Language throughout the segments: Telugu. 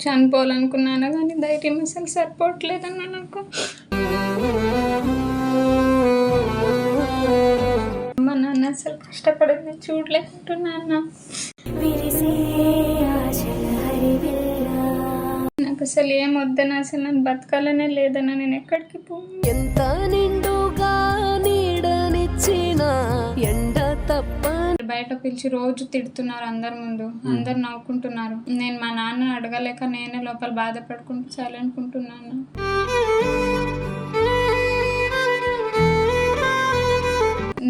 చనిపోవాలనుకున్నాను కానీ ధైర్యం అసలు సరిపోవట్లేదన్న నాకు. అమ్మ నాన్న అసలు కష్టపడింది చూడలేకుంటున్నా నాకు అసలు ఏం వద్దన అసలు నన్ను బతకాలనే లేదన్నా నేను ఎక్కడికి పో ఎంత నిండుగా నీడనిచ్చిన ఎండ తప్ప బయట పిలిచి రోజు తిడుతున్నారు అందరి ముందు. అందరు నవ్వుకుంటున్నారు. నేను మా నాన్న అడగలేక నేనే లోపల బాధపడుకుంటూ చాలనుకుంటున్నాను.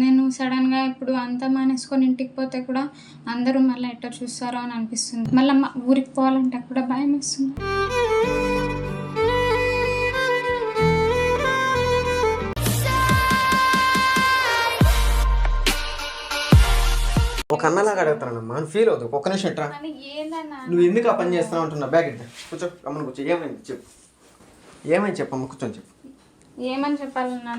నేను సడన్గా ఇప్పుడు అంతా మానేసుకొని ఇంటికి పోతే కూడా అందరూ మళ్ళీ ఎట్లా చూస్తారో అని అనిపిస్తుంది. మళ్ళీ ఊరికి పోవాలంటే కూడా భయం వేస్తుంది. ఒక అన్నలాగా అడుగుతానమ్మా అని ఫీల్ అవుతుంది. ఒక్క నిమిషం ఎట్రా నువ్వు ఎందుకు ఆ పని చేస్తావు అంటున్నా బ్యాగ్ ఇద్దా కూర్చో. అమ్మని కూర్చో. ఏమైంది? చెప్పు. ఏమైంది చెప్పమ్మ కూర్చొని చెప్పు. ఏమని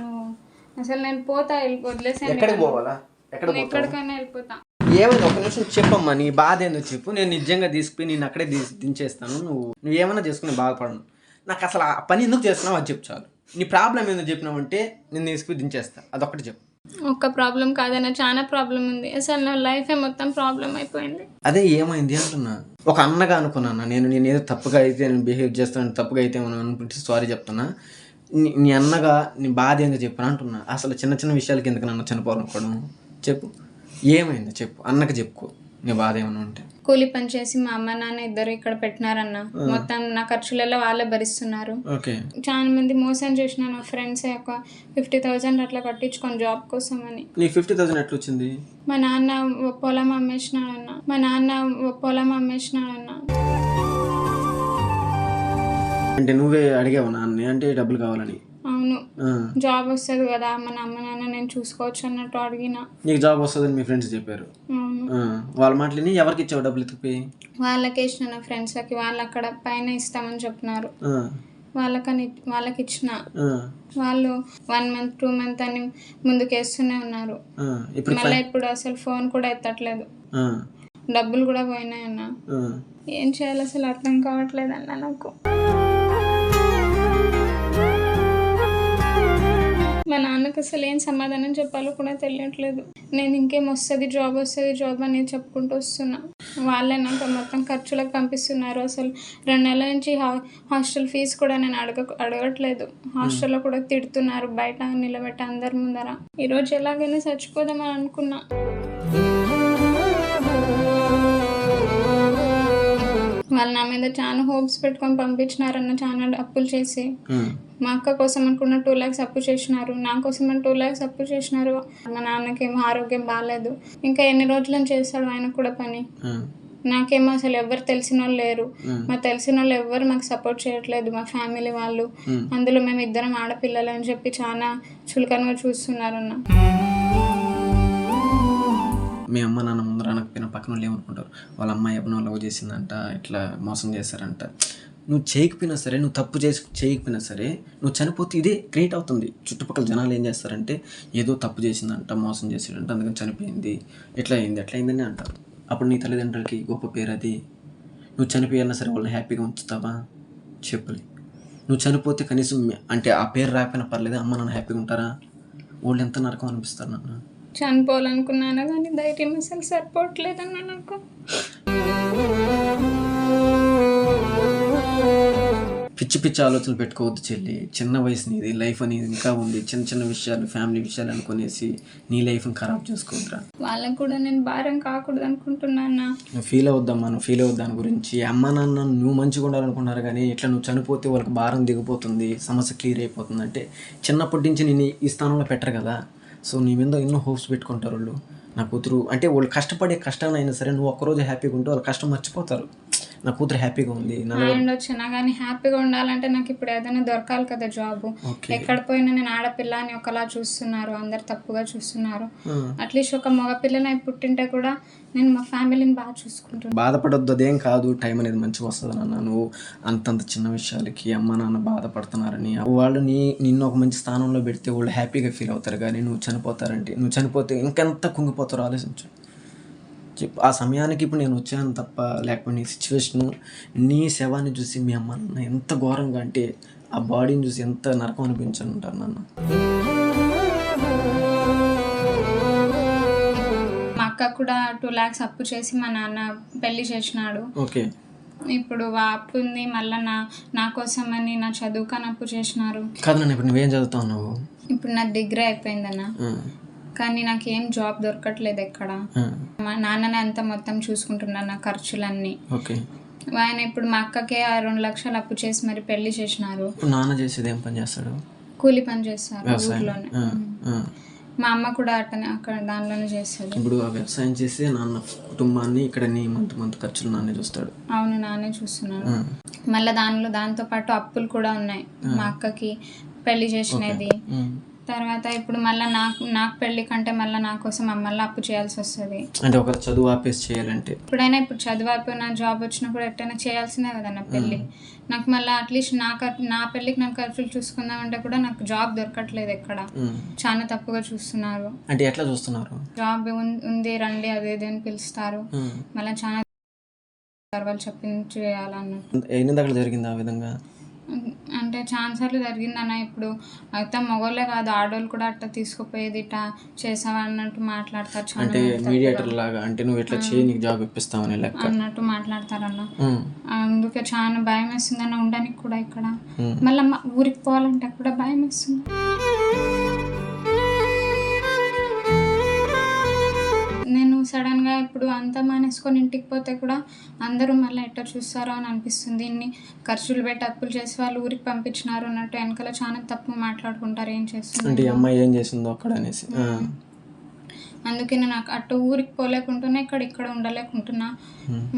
నువ్వు? అసలు నేను పోతా వదిలేసాను ఎక్కడికి పోవాలా? ఎక్కడ ఎక్కడికైనా వెళ్ళిపోతా. ఏమైంది? ఒక నిమిషం చెప్పమ్మా నీ బాధ ఏందో చెప్పు. నేను నిజంగా తీసుకుని నేను అక్కడే దించేస్తాను. నువ్వు నువ్వు ఏమైనా చేసుకుని బాధపడను. నాకు అసలు ఆ పని ఎందుకు చేస్తున్నావు అది చెప్పు చాలు. నీ ప్రాబ్లం ఏందో చెప్పినావంటే నేను తీసుకుని దించేస్తా. అదొక్కటి చెప్పు. ఒక్క ప్రాబ్లం కాదన్న చాలా ప్రాబ్లం ఉంది. అసలు నా లైఫ్ మొత్తం ప్రాబ్లం అయిపోయింది. అదే ఏమైంది అంటున్నా. ఒక అన్నగా అనుకున్నాను? నేను నేను ఏదో తప్పుగా అయితే నేను బిహేవ్ చేస్తాను తప్పుగా అయితే మనం అనుకుంటే సారీ చెప్తున్నా. నీ- నీ అన్నగా నీ బాధ ఏందో చెప్పను అంటున్నా. అసలు చిన్న చిన్న విషయాలకి ఎందుకు నన్ను చనిపోవాలనుకోవడం చెప్పు. ఏమైంది చెప్పు. అన్నకి చెప్పుకో. నీ బాధ ఏమైనా ఉంటే. కూలి పని చేసి మా అమ్మ నాన్న ఇద్దరు ఇక్కడ పెట్టినారన్న. మొత్తం నా ఖర్చులలో వాళ్ళే భరిస్తున్నారు. చాలా మంది మోసం చేసిన నా ఫ్రెండ్స్ ఒక ఫిఫ్టీ థౌజండ్ అట్లా కట్టించుకొని జాబ్ కోసం అని ఫిఫ్టీ థౌసండ్ ఎట్లా వచ్చింది మా నాన్న పొలం అమ్మేసినాడన్న. మా నాన్న పొలం అమ్మేసినాడన్న. అంటే నువ్వే అడిగావు నాన్ని అంటే డబ్బులు కావాలని? అవును. జాబ్ వస్తుంది కదా మన అమ్మ నాన్న నేను చూసుకోవచ్చు అన్నట్టు అడిగిన నీకు జాబ్ వస్తుందని మీ ఫ్రెండ్స్ చెప్పారు. వాళ్ళ మాటలని ఎవరికి ఇచ్చావు డబ్బులు ఎత్తుకుపోయి వాళ్ళకి ఇచ్చిన నా ఫ్రెండ్స్కి వాళ్ళు అక్కడ పైన ఇస్తామని చెప్పినారు ఆ. వాళ్ళకని వాళ్ళకి ఇచ్చిన. వాళ్ళు వన్ మంత్ టూ మంత్ అని ముందుకు వేస్తూనే ఉన్నారు మళ్ళీ ఇప్పుడు అసలు ఫోన్ కూడా ఎత్తట్లేదు. డబ్బులు కూడా పోయినాయన్న. ఏం చేయాలి అసలు అర్థం కావట్లేదు అన్న నాకు మా నాన్నకు అసలు ఏం సమాధానం చెప్పాలో కూడా తెలియట్లేదు. నేను ఇంకేం వస్తుంది జాబ్ వస్తుంది జాబ్ అనేది చెప్పుకుంటూ వస్తున్నా. వాళ్ళే నాకు మొత్తం ఖర్చులకు పంపిస్తున్నారు. అసలు రెండు నెలల నుంచి హా- హాస్టల్ ఫీజు కూడా నేను అడగ అడగట్లేదు. హాస్టల్లో కూడా తిడుతున్నారు. బయట నిలబెట్టి అందరి ముందర. ఈరోజు ఎలాగైనా చచ్చిపోదామని అనుకున్నా. వాళ్ళు నా మీద చాలా హోప్స్ పెట్టుకొని పంపించినారన్న చాలా అప్పులు చేసి. ఆ. మా అక్క కోసం అనుకున్న టూ ల్యాక్స్ అప్పు చేసినారు. నా కోసం అని టూ ల్యాక్స్ అప్పు చేసినారు. మా నాన్నకేమో ఆరోగ్యం బాగాలేదు ఇంకా ఎన్ని రోజులని చేస్తాడు ఆయన కూడా పని. ఆ. నాకేమో అసలు ఎవరు తెలిసిన వాళ్ళు లేరు మా తెలిసిన వాళ్ళు ఎవరు మాకు సపోర్ట్ చేయట్లేదు. మా ఫ్యామిలీ వాళ్ళు. అందులో మేము ఇద్దరం ఆడపిల్లలు అని చెప్పి చాలా చులకనగా చూస్తున్నారు అన్న మీ అమ్మ నాన్న ముందర అనకపోయినా పక్కన వాళ్ళు ఏమనుకుంటారు? వాళ్ళ అమ్మాయి ఎవరినో లవ్ చేసిందంట ఇట్లా మోసం చేశారంట. నువ్వు చేయకపోయినా సరే నువ్వు తప్పు చేసి చేయకపోయినా సరే నువ్వు చనిపోతే ఇదే క్రియేట్ అవుతుంది. చుట్టుపక్కల జనాలు ఏం చేస్తారంటే ఏదో తప్పు చేసిందంట మోసం చేసాడంట అందుకని చనిపోయింది ఎట్లా అయింది ఎట్లా అయిందని అంటారు. అప్పుడు నీ తల్లిదండ్రులకి గొప్ప పేరు అది. నువ్వు చనిపోయినా సరే వాళ్ళని హ్యాపీగా ఉంచుతావా? చెప్పలే. నువ్వు చనిపోతే కనీసం అంటే ఆ పేరు రాకపోయినా పర్లేదు అమ్మ నాన్న హ్యాపీగా ఉంటారా? వాళ్ళు ఎంత నరకం అనిపిస్తారు నాన్న? చనిపోవాలనుకున్నాను కానీ ధైర్యం అసలు సరిపోవట్లేదన్న నాకు పిచ్చి పిచ్చి ఆలోచనలు పెట్టుకోవద్దు చెల్లి. చిన్న వయసు నీది లైఫ్ అనేది ఇంకా ఉంది. చిన్న చిన్న విషయాలు ఫ్యామిలీ విషయాలు అనుకునేసి నీ లైఫ్ని ఖరాబ్ చేసుకోవద్దురా. వాళ్ళకు కూడా నేను భారం కాకూడదు అనుకుంటున్నాను నువ్వు ఫీల్ అవుద్దమ్మా నువ్వు ఫీల్ అవుద్దు దాని గురించి? అమ్మ నాన్న నువ్వు మంచిగా ఉండాలనుకున్నారు కానీ ఇట్లా నువ్వు చనిపోతే వాళ్ళకి భారం దిగిపోతుంది సమస్య క్లియర్ అయిపోతుంది అంటే చిన్నప్పటి నుంచి నేను ఈ స్థానంలో పెట్టరు కదా. సో నీ మీద ఎన్నో హోప్స్ పెట్టుకుంటారు వాళ్ళు. నా కూతురు అంటే వాళ్ళు కష్టపడే కష్టాన్ని అయినా సరే నువ్వు ఒక్కరోజు హ్యాపీగా ఉంటే వాళ్ళు కష్టం మర్చిపోతారు. నా కూతురు హ్యాపీగా ఉంది. వచ్చినా కానీ హ్యాపీగా ఉండాలంటే నాకు ఇప్పుడు ఏదైనా దొరకాలి కదా జాబ్. ఎక్కడ పోయినా నేను ఆడపిల్ల అని ఒకలా చూస్తున్నారు. అందరు తప్పుగా చూస్తున్నారు. అట్లీస్ట్ ఒక మగ పిల్లని పుట్టింటే కూడా నేను మా ఫ్యామిలీని బాగా చూసుకుంటున్నాను బాధపడొద్దు. అదేం కాదు. టైం అనేది మంచిగా వస్తుంది నాన్న. నువ్వు అంతంత చిన్న విషయాలకి అమ్మ నాన్న బాధపడుతున్నారని. వాళ్ళు నీ నిన్ను ఒక మంచి స్థానంలో పెడితే వాళ్ళు హ్యాపీగా ఫీల్ అవుతారు. కానీ నువ్వు చనిపోతారంటే నువ్వు చనిపోతే ఇంకెంత కుంగిపోతారో ఆలోచించు. ఆ సమయానికి ఇప్పుడు నేను వచ్చాను తప్ప లేకపోతే నీ సిచ్యువేషను నీ శవాన్ని చూసి మీ అమ్మ నాన్న ఎంత ఘోరంగా అంటే ఆ బాడీని చూసి ఎంత నరకం అనిపించని ఉంటారు నాన్న. మా అక్క కూడా టూ ల్యాక్స్ అప్పు చేసి మా నాన్న పెళ్ళి చేసినాడు. ఓకే. ఇప్పుడు ఆ అప్పు ఉంది మళ్ళీ నా నా కోసమని నా చదువుకని అప్పు చేసినారు. కాదు నాన్న ఇప్పుడు నువ్వేం చదువుతావు నువ్వు? ఇప్పుడు నా డిగ్రీ అయిపోయిందన్న కానీ నాకు ఏం జాబ్ దొరకట్లేదు ఎక్కడ. మా నాన్ననే అంతా మొత్తం చూసుకుంటున్నాను నా ఖర్చులన్నీ. ఓకే. ఆయన ఇప్పుడు మా అక్కకే ఆ రెండు లక్షలు అప్పు చేసి మరి పెళ్ళి చేసినారు. నాన్న చేసేది ఏం పని చేస్తాడు? కూలి పని చేస్తారు ఊర్లోనే. మా అమ్మ కూడా అట్టనే అక్కడ దానిలోనే చేస్తుంది. ఇప్పుడు ఆ వ్యవసాయం చేసి నాన్న కుటుంబాన్ని ఇక్కడ నీ మంత్ మంత్ ఖర్చులు నాన్నే చూస్తాడు. అవును నానే చూస్తున్నాను. మళ్ళీ దానిలో దాంతో పాటు అప్పులు కూడా ఉన్నాయి. మా అక్కకి పెళ్ళి చేసినది. తర్వాత ఇప్పుడు మళ్ళీ నాకు నాకు పెళ్ళి కంటే మళ్ళీ నా కోసం మళ్ళీ అప్పు చేయాల్సి వస్తుంది. అంటే ఒక చదువు ఆపేసి చేయాలంటే. ఇప్పుడైనా ఇప్పుడు చదువు అయిపోయిన జాబ్ వచ్చినప్పుడు ఎట్టైనా చేయాల్సిందే కదా నా పెళ్ళి నాకు మళ్ళీ అట్లీస్ట్ నా నా పెళ్ళికి నాకు ఖర్చులు చూసుకుందామంటే కూడా నాకు జాబ్ దొరకట్లేదు ఎక్కడ. చాలా తప్పుగా చూస్తున్నారు. అంటే ఎట్లా చూస్తున్నారు? జాబ్ ఉంది రండి అది అని పిలుస్తారు. మళ్ళీ చాలా వాళ్ళు చెప్పించి చేయాలన్నట్టు. ఎన్ని దగ్గర జరిగింది ఆ విధంగా? అంటే ఛాన్సర్లు జరిగిందన్న ఇప్పుడు అయితే మగవాళ్ళే కాదు ఆడవాళ్ళు కూడా అట్లా తీసుకుపోయేది ఇట్లా చేసావా అన్నట్టు మాట్లాడతారు అంటే. మీడియేటర్ లాగా అంటే నువ్వు ఇట్లా చేయి నీకు జాబ్ ఇప్పిస్తామని లెక్క అన్నట్టు మాట్లాడతారన్న. అందుకే చాలా భయం వేస్తుందన్న ఉండడానికి కూడా ఇక్కడ. మళ్ళీ ఊరికి పోవాలంటే కూడా భయం వేస్తుంది నేను సడన్గా ఇప్పుడు అంతా మానేసుకొని ఇంటికి పోతే కూడా అందరూ మళ్ళీ ఎట్లా చూస్తారో అని అనిపిస్తుంది. ఇన్ని ఖర్చులు పెట్టి అప్పులు చేసి వాళ్ళు ఊరికి పంపించినారు అన్నట్టు వెనకాల చాలా తప్పు మాట్లాడుకుంటారు. ఏం చేస్తుంది అంటే అమ్మాయి ఏం చేసిందో అక్కడ అనేసి. అందుకే నేను అటు ఊరికి పోలేకుంటున్నా ఇక్కడ ఇక్కడ ఉండలేకుంటున్నా.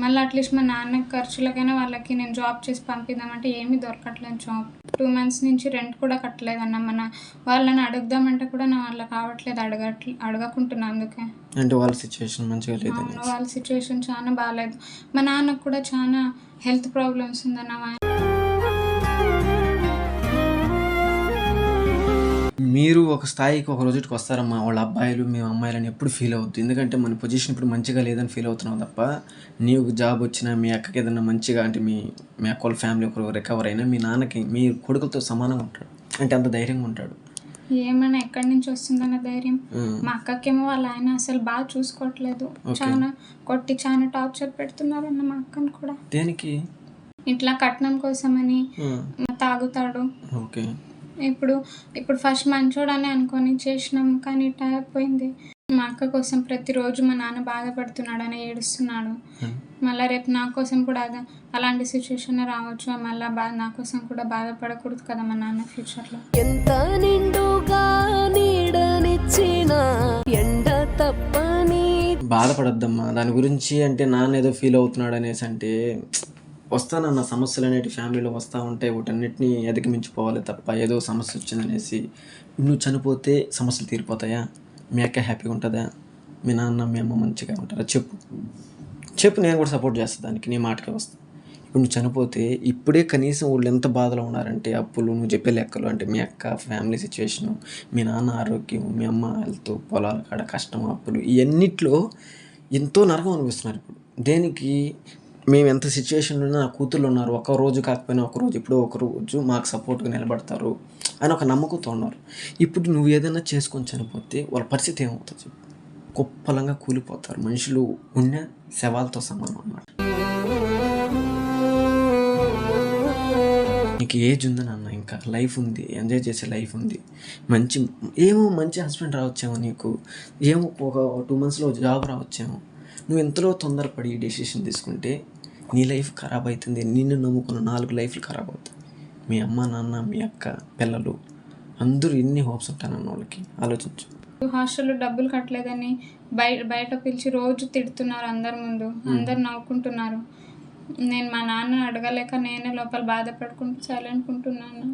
మళ్ళీ అట్లీస్ట్ మా నాన్న ఖర్చులకైనా వాళ్ళకి నేను జాబ్ చేసి పంపిద్దామంటే ఏమీ దొరకట్లేదు జాబ్. టూ మంత్స్ నుంచి రెంట్ కూడా కట్టలేదు అన్న మన వాళ్ళని అడుగుదామంటే కూడా నా వాళ్ళకి కావట్లేదు అడగట్లే అడగకుంటున్నా అందుకే. అంటే వాళ్ళ సిచ్యువేషన్ మంచిగా అవును వాళ్ళ సిచ్యువేషన్ చాలా బాగాలేదు మా నాన్నకు కూడా చాలా హెల్త్ ప్రాబ్లమ్స్ ఉందన్న మీరు ఒక స్థాయికి ఒక రోజుకి వస్తారమ్మా వాళ్ళ అబ్బాయిలు మేము అమ్మాయిలని ఎప్పుడు ఫీల్ అవుద్ది ఎందుకంటే మన పొజిషన్ ఇప్పుడు మంచిగా లేదని ఫీల్ అవుతున్నావు తప్ప నీకు జాబ్ వచ్చినా మీ అక్కకి ఏదైనా మంచిగా అంటే మీ మీ అక్క వాళ్ళ ఫ్యామిలీ ఒకరు రికవర్ అయినా మీ నాన్నకి మీ కొడుకులతో సమానంగా ఉంటాడు. అంటే అంత ధైర్యంగా ఉంటాడు. ఏమైనా ఎక్కడి నుంచి వస్తుందన్న ధైర్యం. మా అక్కకేమో వాళ్ళ ఆయన అసలు బాగా చూసుకోవట్లేదు. చాలా కొట్టి చాలా టార్చర్ పెడుతున్నారన్న మా అక్కను కూడా. దేనికి? ఇట్లా కట్నం కోసమని. తాగుతాడు. ఓకే. ఇప్పుడు ఇప్పుడు ఫస్ట్ మంచోడని అనుకొని చేసినాం కానీ ఇట్లా అయిపోయింది. మా అక్క కోసం ప్రతిరోజు మా నాన్న బాధపడుతున్నాడని ఏడుస్తున్నాడు. ఉమ్. మళ్ళీ రేపు నా కోసం కూడా అదే అలాంటి సిచ్యువేషన్ రావచ్చు. మళ్ళీ బా నా కోసం కూడా బాధపడకూడదు కదా మా నాన్న ఫ్యూచర్లో ఎంత నిండుగా నీడనిచ్చిన ఎండ తప్పని బాధపడద్దమ్మా. దాని గురించి అంటే నాన్న ఏదో ఫీల్ అవుతున్నాడు అనేసి అంటే వస్తానన్న సమస్యలు అనేటి ఫ్యామిలీలో వస్తూ ఉంటే వాటన్నిటిని అధిగమించిపోవాలి తప్ప ఏదో సమస్య వచ్చిందనేసి నువ్వు చనిపోతే సమస్యలు తీరిపోతాయా? మీ అక్క హ్యాపీగా ఉంటుందా? మీ నాన్న మీ అమ్మ మంచిగా ఉంటారా? చెప్పు. చెప్పు నేను కూడా సపోర్ట్ చేస్తాను దానికి. నీ మాటకే వస్తా. ఇప్పుడు నువ్వు చనిపోతే ఇప్పుడే కనీసం వాళ్ళు ఎంత బాధలో ఉన్నారంటే అప్పులు నువ్వు చెప్పే లెక్కలు అంటే మీ అక్క ఫ్యామిలీ సిచ్యువేషను మీ నాన్న ఆరోగ్యం మీ అమ్మ హెల్త్ పొలాల కాడ కష్టం అప్పులు ఇవన్నిట్లో ఎంతో నరకం అనిపిస్తున్నారు ఇప్పుడు. దేనికి? మేము ఎంత సిచ్యువేషన్లో నా కూతుర్లు ఉన్నారు. ఒక రోజు కాకపోయినా ఒక రోజు ఎప్పుడో ఒక రోజు మాకు సపోర్ట్గా నిలబడతారు అని ఒక నమ్మకంతో ఉన్నారు. ఇప్పుడు నువ్వు ఏదైనా చేసుకొని చనిపోతే వాళ్ళ పరిస్థితి ఏమవుతుంది గొప్పలంగా కూలిపోతారు. మనుషులు ఉన్న శవాలతో సమానం అన్నమాట. నీకు ఏజ్ ఉంది నాన్న ఇంకా. లైఫ్ ఉంది. ఎంజాయ్ చేసే లైఫ్ ఉంది. మంచి ఏమో మంచి హస్బెండ్ రావచ్చేమో నీకు. ఏమో ఒక టూ మంత్స్లో జాబ్ రావచ్చేమో. నువ్వు ఎంతలో తొందరపడి డెసిషన్ తీసుకుంటే నీ లైఫ్ ఖరాబ్ అవుతుంది నిన్ను నమ్ముకున్న నాలుగు లైఫ్లు ఖరాబ్ అవుతాయి. మీ అమ్మ నాన్న మీ అక్క పిల్లలు అందరూ ఎన్ని హోప్స్ ఉంటానన్న వాళ్ళకి ఆలోచించు. హాస్టల్లో డబ్బులు కట్టలేదని బయట బయట పిలిచి రోజు తిడుతున్నారు అందరి ముందు. అందరు నవ్వుకుంటున్నారు. నేను మా నాన్న అడగలేక నేనే లోపల బాధపడుకుంటూ సైలెంట్ ఉంటున్నాను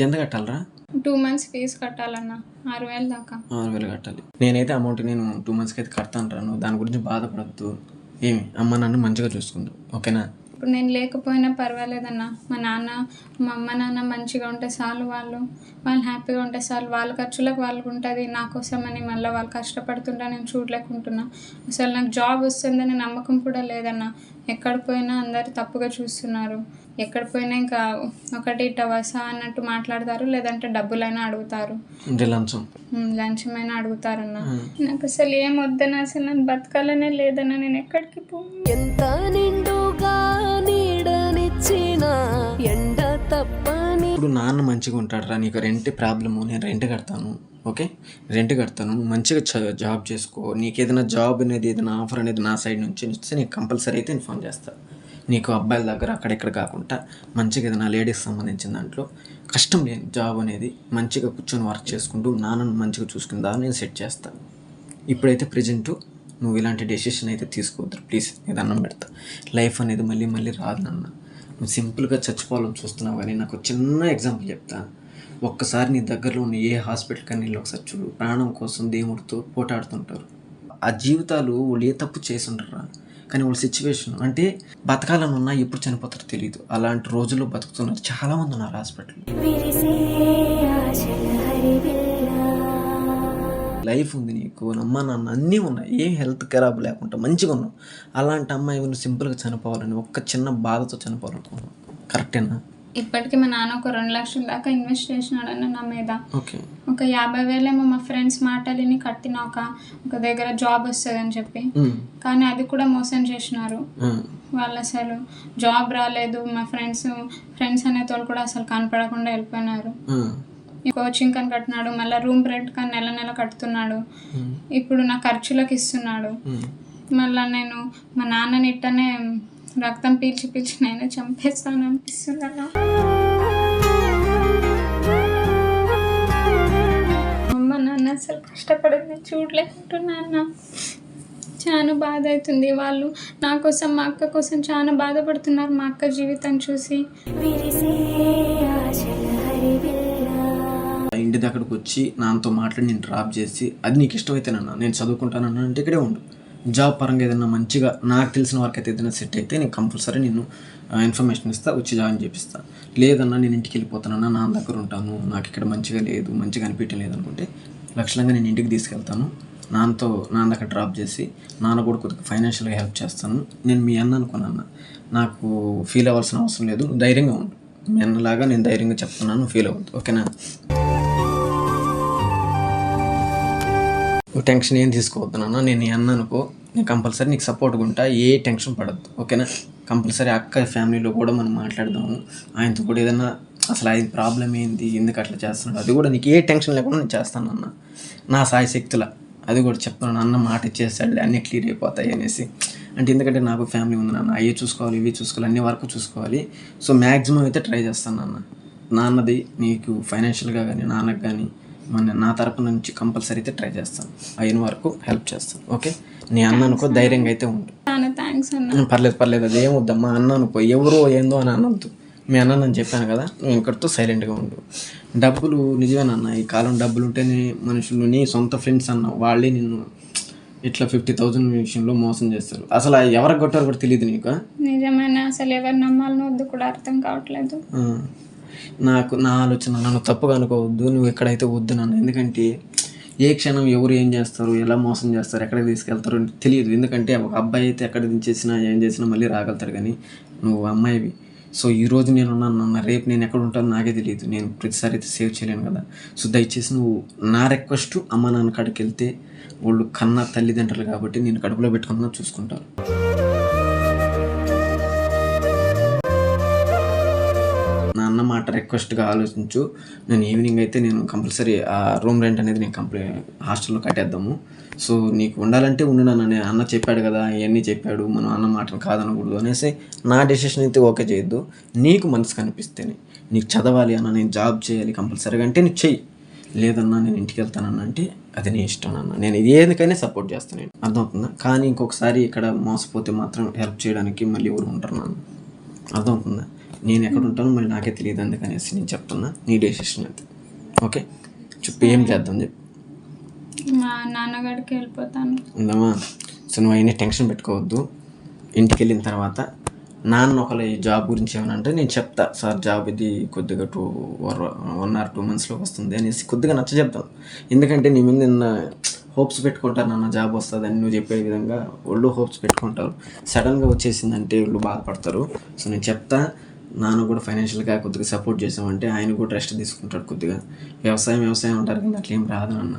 ఎంత కట్టాలరా? టూ మంత్స్ ఫీజు కట్టాలన్న. ఆరు వేలు దాకా. ఆరు వేలు కట్టాలి. నేనైతే అమౌంట్ నేను టూ మంత్స్కి అయితే కడతాను రాను దాని గురించి బాధపడద్దు. ఏమి? అమ్మ నన్ను మంచిగా చూసుకుందు. ఓకేనా? ఇప్పుడు నేను లేకపోయినా పర్వాలేదన్న. మా నాన్న మా అమ్మ నాన్న మంచిగా ఉంటే చాలు వాళ్ళు. వాళ్ళు హ్యాపీగా ఉంటే చాలు. వాళ్ళ ఖర్చులకు వాళ్ళకు ఉంటుంది నా కోసమని మళ్ళీ వాళ్ళు కష్టపడుతుంటే నేను చూడలేకుంటున్నా. అసలు నాకు జాబ్ వస్తుందని నమ్మకం కూడా లేదన్న. ఎక్కడ పోయినా అందరు తప్పుగా చూస్తున్నారు. ఎక్కడ పోయినా ఇంకా ఒకటి ఇట్ట వసా అన్నట్టు మాట్లాడతారు లేదంటే డబ్బులైనా అడుగుతారు. లంచం? లంచమైనా అడుగుతారన్న. నాకు అసలు ఏం వద్దన్న అసలు నన్ను బతకాలనే లేదన్న నేను ఎక్కడికి పో ఎంత నిండుగా నీడనిచ్చిన ఎండ తప్పని ఇప్పుడు నాన్న మంచిగా ఉంటాడు రా నీకు రెంట్ ప్రాబ్లము నేను రెంట్ కడతాను ఓకే? రెంట్ కడతాను మంచిగా జాబ్ చేసుకో నీకు ఏదైనా జాబ్ అనేది ఏదైనా ఆఫర్ అనేది నా సైడ్ నుంచి వస్తే నీకు కంపల్సరీ అయితే ఇన్ఫామ్ చేస్తా. నీకు అబ్బాయిల దగ్గర అక్కడెక్కడ కాకుండా మంచిగా ఏదైనా లేడీస్ సంబంధించిన దాంట్లో కష్టం లేని జాబ్ అనేది మంచిగా కూర్చొని వర్క్ చేసుకుంటూ నాన్నను మంచిగా చూసుకుందా నేను సెట్ చేస్తాను ఇప్పుడైతే ప్రజెంట్ నువ్వు ఇలాంటి డెసిషన్ అయితే తీసుకోవద్దు. ప్లీజ్ నేను అన్నం పెడతా. లైఫ్ అనేది మళ్ళీ మళ్ళీ రాదు నాన్న. నువ్వు సింపుల్గా చచ్చిపోవాలని చూస్తున్నావు కానీ నాకు చిన్న ఎగ్జాంపుల్ చెప్తా. ఒక్కసారి నీ దగ్గరలో ఉన్న ఏ హాస్పిటల్ కానీ వెళ్ళి ఒకసారి చూడు. ప్రాణం కోసం దేవుడితో పోటాడుతుంటారు. ఆ జీవితాలు వాళ్ళు ఏ తప్పు చేసి ఉండరా? కానీ వాళ్ళ సిచ్యువేషన్ అంటే బతకాలని ఉన్నా ఎప్పుడు చనిపోతారో తెలియదు అలాంటి రోజుల్లో బతుకుతున్నారు. చాలామంది ఉన్నారు హాస్పిటల్ లైఫ్ ఉంది నీకు అమ్మ నాన్న అన్నీ ఉన్నాయి. ఏం హెల్త్ ఖరాబ్ లేకుండా మంచిగా ఉన్నావు. అలాంటి అమ్మాయి సింపుల్గా చనిపోవాలని ఒక్క చిన్న బాధతో చనిపోవాలనుకున్నాను కరెక్టేనా ఇప్పటికీ మా నాన్న ఒక రెండు లక్షల దాకా ఇన్వెస్ట్ చేసినాడన్న నా మీద. ఒక యాభై వేలేమో మా ఫ్రెండ్స్ మాటలిని కట్టిన ఒక దగ్గర జాబ్ వస్తుందని చెప్పి. కానీ అది కూడా మోసం చేసినారు. వాళ్ళు అసలు జాబ్ రాలేదు. మా ఫ్రెండ్స్ ఫ్రెండ్స్ అనే తోళ్ళు కూడా అసలు కనపడకుండా వెళ్ళిపోయినారు. కోచింగ్ కని కట్టినాడు. మళ్ళీ రూమ్ రెంట్ కానీ నెల నెల కడుతున్నాడు. ఇప్పుడు నా ఖర్చులకు ఇస్తున్నాడు. మళ్ళీ నేను మా నాన్నని ఇట్టనే రక్తం పీల్చి పీల్చి నేనే చంపేస్తాను అనిపిస్తున్నాను అమ్మ నాన్న అసలు కష్టపడింది చూడలేకుంటున్నాను చాలా బాధ అవుతుంది వాళ్ళు. నా కోసం మా అక్క కోసం చాలా బాధపడుతున్నారు మా అక్క జీవితం చూసి. ఇంటి దగ్గరకు వచ్చి నాతో మాట్లాడి నేను డ్రాప్ చేసి అది నీకు ఇష్టమైతేనన్నా నేను చదువుకుంటానన్నా అంటే ఇక్కడే ఉండు. జాబ్ పరంగా ఏదైనా మంచిగా నాకు తెలిసిన వరకు అయితే ఏదైనా సెట్ అయితే నేను కంపల్సరీ నేను ఇన్ఫర్మేషన్ ఇస్తా వచ్చి జాయిన్ చేపిస్తా. లేదన్నా నేను ఇంటికి వెళ్ళిపోతానన్నా నా దగ్గర ఉంటాను నాకు ఇక్కడ మంచిగా లేదు మంచిగా అనిపించడం లేదనుకుంటే లక్షలంగా నేను ఇంటికి తీసుకెళ్తాను. నాన్నతో నాన్న దగ్గర డ్రాప్ చేసి నాన్న కూడా కొద్దిగా ఫైనాన్షియల్గా హెల్ప్ చేస్తాను. నేను మీ అన్న అనుకున్నాను నాకు ఫీల్ అవ్వాల్సిన అవసరం లేదు ధైర్యంగా ఉండు. మీ అన్నలాగా నేను ధైర్యంగా చెప్తున్నాను ఫీల్ అవ్వద్దు. ఓకేనా? నువ్వు టెన్షన్ ఏం తీసుకోవద్దు నాన్న. నేను అన్నానుకో నేను కంపల్సరీ నీకు సపోర్ట్గా ఉంటా ఏ టెన్షన్ పడద్దు. ఓకేనా? కంపల్సరీ అక్క ఫ్యామిలీలో కూడా మనం మాట్లాడదాము. ఆయనతో కూడా ఏదైనా అసలు ఆయన ప్రాబ్లం ఏంది ఎందుకు అట్లా చేస్తున్నాడు అది కూడా నీకు ఏ టెన్షన్ లేకుండా నేను చేస్తాను అన్న నా సాయి శక్తుల అది కూడా చెప్తున్నాను అన్న మాట ఇచ్చేస్తాడు అన్నీ క్లియర్ అయిపోతాయి అనేసి. అంటే ఎందుకంటే నాకు ఫ్యామిలీ ఉంది నాన్న. అయ్యే చూసుకోవాలి ఇవి చూసుకోవాలి అన్ని వరకు చూసుకోవాలి. సో మ్యాక్సిమం అయితే ట్రై చేస్తాను నాన్న. నాన్నది నీకు ఫైనాన్షియల్గా కానీ నాన్నకు కానీ మన నా తరపు నుంచి కంపల్సరీ అయితే ట్రై చేస్తాను. అయిన వరకు హెల్ప్ చేస్తాను. ఓకే? నీ అన్న అనుకో ధైర్యంగా అయితే ఉండు. థ్యాంక్స్ అన్న. పర్లేదు పర్లేదు. అది ఏమొద్దమ్మా అన్న అనుకో ఎవరో ఏందో అని అనొద్దు. మీ అన్న నేను చెప్పాను కదా నువ్వు ఇంకటితో సైలెంట్గా ఉండు. డబ్బులు నిజమేనన్న ఈ కాలం డబ్బులు ఉంటేనే మనుషులు నీ సొంత ఫ్రెండ్స్ అన్న. వాళ్ళే నిన్ను ఇట్లా ఫిఫ్టీ థౌజండ్ విషయంలో మోసం చేస్తారు. అసలు ఎవరికి కొట్టారో కూడా తెలియదు నీకు నిజమైన? అసలు ఎవరు నమ్మాలనో వద్దు కూడా అర్థం కావట్లేదు. నాకు నా ఆలోచన నన్ను తప్పుగా అనుకోవద్దు నువ్వు ఎక్కడైతే వద్దు నన్ను. ఎందుకంటే ఏ క్షణం ఎవరు ఏం చేస్తారు ఎలా మోసం చేస్తారు ఎక్కడికి తీసుకెళ్తారు తెలియదు. ఎందుకంటే ఒక అబ్బాయి అయితే ఎక్కడ దించేసినా ఏం చేసినా మళ్ళీ రాగలుగుతాడు కానీ నువ్వు అమ్మాయివి. సో ఈ రోజు నేను ఉన్నాను రేపు నేను ఎక్కడ ఉంటానో నాకే తెలియదు. నేను ప్రతిసారి అయితే సేవ్ చేయలేను కదా. సో దయచేసి నువ్వు నా రిక్వెస్ట్ అమ్మ నాన్న కాడికి వెళ్తే వాళ్ళు కన్న తల్లిదండ్రులు కాబట్టి నేను కడుపులో పెట్టుకున్నా చూసుకుంటాను మాట రిక్వెస్ట్గా ఆలోచించు. నేను ఈవినింగ్ అయితే నేను కంపల్సరీ ఆ రూమ్ రెంట్ అనేది నేను కంప్లీ హాస్టల్లో కట్టేద్దాము. సో నీకు ఉండాలంటే ఉండు నేను అన్న చెప్పాడు కదా ఇవన్నీ చెప్పాడు మనం అన్న మాటను కాదనకూడదు అనేసి నా డెసిషన్ అయితే ఓకే చేయొద్దు. నీకు మనసు కనిపిస్తేనే నీకు చదవాలి అన్న నేను జాబ్ చేయాలి కంపల్సరీగా అంటే నీకు చెయ్యి. లేదన్నా నేను ఇంటికి వెళ్తానన్న అంటే అది నీ ఇష్టం అన్న నేను ఏదికైనా సపోర్ట్ చేస్తాను నేను. అర్థమవుతుందా? కానీ ఇంకొకసారి ఇక్కడ మోసపోతే మాత్రం హెల్ప్ చేయడానికి మళ్ళీ ఎవరు ఉంటారు నన్ను. అర్థమవుతుందా? నేను ఎక్కడ ఉంటానో మళ్ళీ నాకే తెలియదు అందుకనేసి నేను చెప్తున్నా. నీ డెసిషన్ అది ఓకే చెప్పు ఏం చేద్దాం చెప్పు. మా నాన్నగారికి వెళ్ళిపోతాను. ఉందమ్మా. సో నువ్వు అయినా టెన్షన్ పెట్టుకోవద్దు. ఇంటికి వెళ్ళిన తర్వాత నాన్న ఒకళ్ళు ఈ జాబ్ గురించి ఏమైనా అంటే నేను చెప్తా. సార్ జాబ్ ఇది కొద్దిగా టూ వన్ ఆర్ టూ మంత్స్లో వస్తుంది అనేసి కొద్దిగా నచ్చ చెప్తాను ఎందుకంటే నీ మీద నిన్న హోప్స్ పెట్టుకుంటారు నాన్న జాబ్ వస్తుందని నువ్వు చెప్పే విధంగా వాళ్ళు హోప్స్ పెట్టుకుంటారు. సడన్గా వచ్చేసిందంటే వాళ్ళు బాధపడతారు. సో నేను చెప్తా. నాన్న కూడా ఫైనాన్షియల్గా కొద్దిగా సపోర్ట్ చేసామంటే ఆయన కూడా రెస్ట్ తీసుకుంటాడు కొద్దిగా. వ్యవసాయం వ్యవసాయం అంటారు కానీ అట్లా ఏం రాదు నాన్న.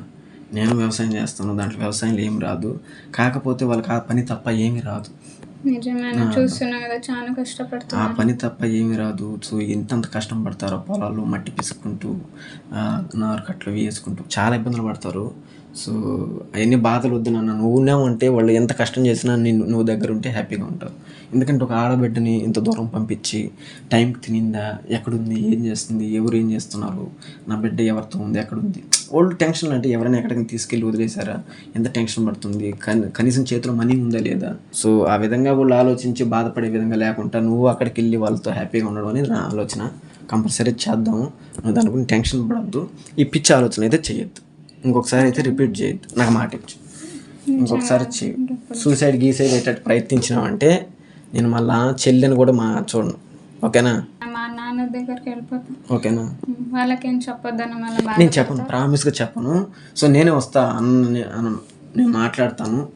నేను వ్యవసాయం చేస్తాను దాంట్లో వ్యవసాయంలో ఏం రాదు. కాకపోతే వాళ్ళకి ఆ పని తప్ప ఏమీ రాదు. నిజమే అన్న చూస్తున్నా కదా చాలా ఆ పని తప్ప ఏమీ రాదు. సో ఎంతంత కష్టం పడతారో పొలాల్లో మట్టి పిసుకుంటూ నారు కట్లు వేసుకుంటూ చాలా ఇబ్బందులు పడతారు. సో అవన్నీ బాధలు వద్దు నాన్న. నువ్వు ఉన్నావంటే వాళ్ళు ఎంత కష్టం చేసినా నేను నువ్వు దగ్గర ఉంటే హ్యాపీగా ఉంటావు. ఎందుకంటే ఒక ఆడబిడ్డని ఇంత దూరం పంపించి టైంకి తినిందా? ఎక్కడుంది? ఏం చేస్తుంది? ఎవరు ఏం చేస్తున్నారు? నా బిడ్డ ఎవరితో ఉంది? ఎక్కడుంది? వాళ్ళు టెన్షన్ అంటే ఎవరైనా ఎక్కడికి తీసుకెళ్ళి వదిలేశారా? ఎంత టెన్షన్ పడుతుంది? కని- కనీసం చేతిలో మనీ ఉందా లేదా? సో ఆ విధంగా వాళ్ళు ఆలోచించి బాధపడే విధంగా లేకుండా నువ్వు అక్కడికి వెళ్ళి వాళ్ళతో హ్యాపీగా ఉండడం అనేది నా ఆలోచన. కంపల్సరీ చేద్దాము. నువ్వు దాని గురించి టెన్షన్ పడద్దు. ఈ పిచ్చి ఆలోచన అయితే చేయొద్దు. ఇంకొకసారి అయితే రిపీట్ చేయొద్దు. నాకు మాట ఇచ్చు. ఇంకొకసారి సూసైడ్ గీసైడ్ అయ్యేటట్టు ప్రయత్నించినావంటే నేను మళ్ళా చెల్లెని కూడా మా చూడను. ఓకేనా? మా నాన్న దగ్గరికి వెళ్ళిపోతా. ఓకేనా? వాళ్ళకేం చెప్పొద్దన్న మళ్ళీ నేను చెప్పను ప్రామిస్గా చెప్పను. సో నేనే వస్తా అన్న అన్న- నేను మాట్లాడతాను.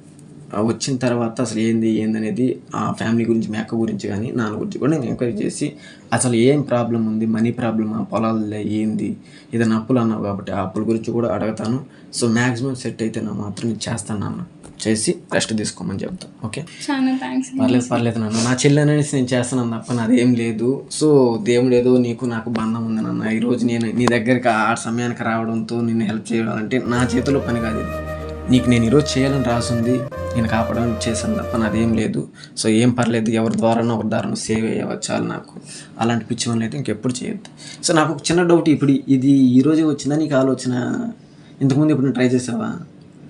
వచ్చిన తర్వాత అసలు ఏంది ఏంది అనేది ఆ ఫ్యామిలీ గురించి మీ అక్క గురించి కానీ నాన్న గురించి కూడా నేను ఎంక్వైరీ చేసి అసలు ఏం ప్రాబ్లం ఉంది మనీ ప్రాబ్లమ్ పొలాల్లో ఏంది ఏదైనా అప్పులు అన్నావు కాబట్టి ఆ అప్పుల గురించి కూడా అడుగుతాను. సో మ్యాక్సిమం సెట్ అయితే నా మాత్రం నేను చేస్తాను నాన్న చేసి రెస్ట్ తీసుకోమని చెప్తాను ఓకే? చాలా థ్యాంక్స్ పర్లేదు పర్లేదు నాన్న. నా చెల్లి అనేసి నేను చేస్తున్నాను తప్ప నాదేం లేదు. సో దేవుడు ఏదో నీకు నాకు బంధం ఉంది నాన్న. ఈరోజు నేను నీ దగ్గరికి ఆ సమయానికి రావడంతో నిన్ను హెల్ప్ చేయాలంటే నా చేతిలో పని కాదు నీకు నేను ఈరోజు చేయాలని రాసుంది నేను కాపాడడానికి చేశాను తప్ప నాదేం లేదు. సో ఏం పర్లేదు ఎవరి ద్వారానో ఒకరి ద్వారా సేవ్ అయ్యవచ్చు చాలు నాకు. అలాంటి పిచ్చి పనులు అయితే ఇంకెప్పుడు చేయొద్దు. సో నాకు ఒక చిన్న డౌట్ ఇప్పుడు ఇది ఈ రోజే వచ్చిందా నీకు ఆలోచన? ఇంతకుముందు ఇప్పుడు ట్రై చేసావా?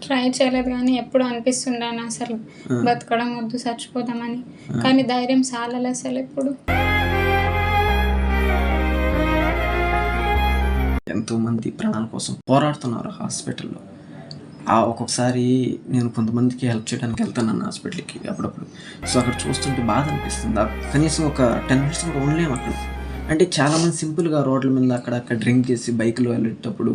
ట్రై చేయలేదు కానీ ఎప్పుడు అనిపిస్తుండాను అసలు బతకడం వద్దు చచ్చిపోదామని. కానీ ధైర్యం సాలలే అసలు ఎప్పుడు. ఎంతోమంది ప్రాణాల కోసం పోరాడుతున్నారు హాస్పిటల్లో. ఆ ఒక్కొక్కసారి నేను కొంతమందికి హెల్ప్ చేయడానికి వెళ్తాను అన్న హాస్పిటల్కి అప్పుడప్పుడు. సో అక్కడ చూస్తుంటే బాధ అనిపిస్తుంది. కనీసం ఒక టెన్ మినిట్స్ కూడా ఉండలేము అక్కడ. అంటే చాలామంది సింపుల్గా రోడ్ల మీద అక్కడ అక్కడ డ్రింక్ చేసి బైక్లో వెళ్ళేటప్పుడు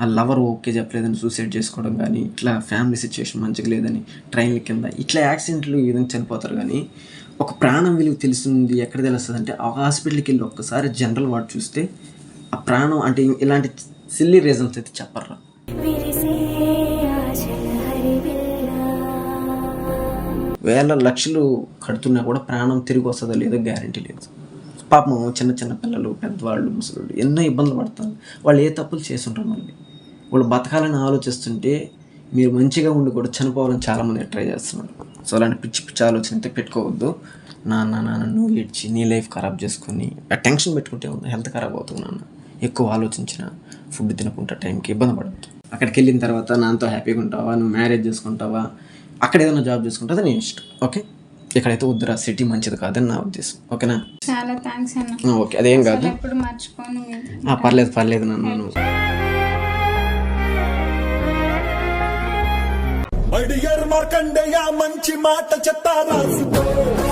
ఆ లవర్ ఓకే చెప్పలేదని సూసైడ్ చేసుకోవడం కానీ ఇట్లా ఫ్యామిలీ సిచ్యువేషన్ మంచిగా లేదని ట్రైన్ల కింద ఇట్లా యాక్సిడెంట్లు ఈ విధంగా చనిపోతారు కానీ ఒక ప్రాణం విలువ తెలుస్తుంది ఎక్కడ తెలుస్తుంది అంటే ఆ హాస్పిటల్కి వెళ్ళి ఒక్కసారి జనరల్ వార్డ్ చూస్తే ఆ ప్రాణం అంటే ఇలాంటి సిల్లీ రీజన్స్ అయితే చెప్పర్రా. వేల లక్షలు కడుతున్నా కూడా ప్రాణం తిరిగి వస్తుందో లేదో గ్యారంటీ లేదు. పాపం చిన్న చిన్న పిల్లలు పెద్దవాళ్ళు ముసలు ఎన్నో ఇబ్బందులు పడతారు. వాళ్ళు ఏ తప్పులు చేస్తుంటారు మళ్ళీ? వాళ్ళు బతకాలని ఆలోచిస్తుంటే మీరు మంచిగా ఉండి కూడా చనిపోవాలని చాలామంది ట్రై చేస్తున్నారు. సో అలాంటి పిచ్చి పిచ్చి ఆలోచన అయితే పెట్టుకోవద్దు. నాన్న నాన్న నువ్వు ఏడ్చి నీ లైఫ్ ఖరాబ్ చేసుకుని ఆ టెన్షన్ పెట్టుకుంటే ఉంది హెల్త్ ఖరాబ్ అవుతుంది నాన్న. ఎక్కువ ఆలోచించిన ఫుడ్ తినకుండా టైంకి ఇబ్బంది పడద్దు. అక్కడికి వెళ్ళిన తర్వాత నాన్నతో హ్యాపీగా ఉంటావా? నువ్వు మ్యారేజ్ చేసుకుంటావా? అక్కడ ఏదైనా జాబ్ చేసుకుంటావా? నీ ఇష్టం. ఓకే? ఇక్కడైతే వద్దురా సిటీ మంచిది కాదని నా ఉద్దేశం. ఓకేనా? చాలా థ్యాంక్స్ అన్న. ఓకే. అదేం కాదు. ఎప్పుడు మర్చిపోను పర్లేదు పర్లేదు నన్ను మార్కండేయ మంచి మాట చెత్త రాసుకో.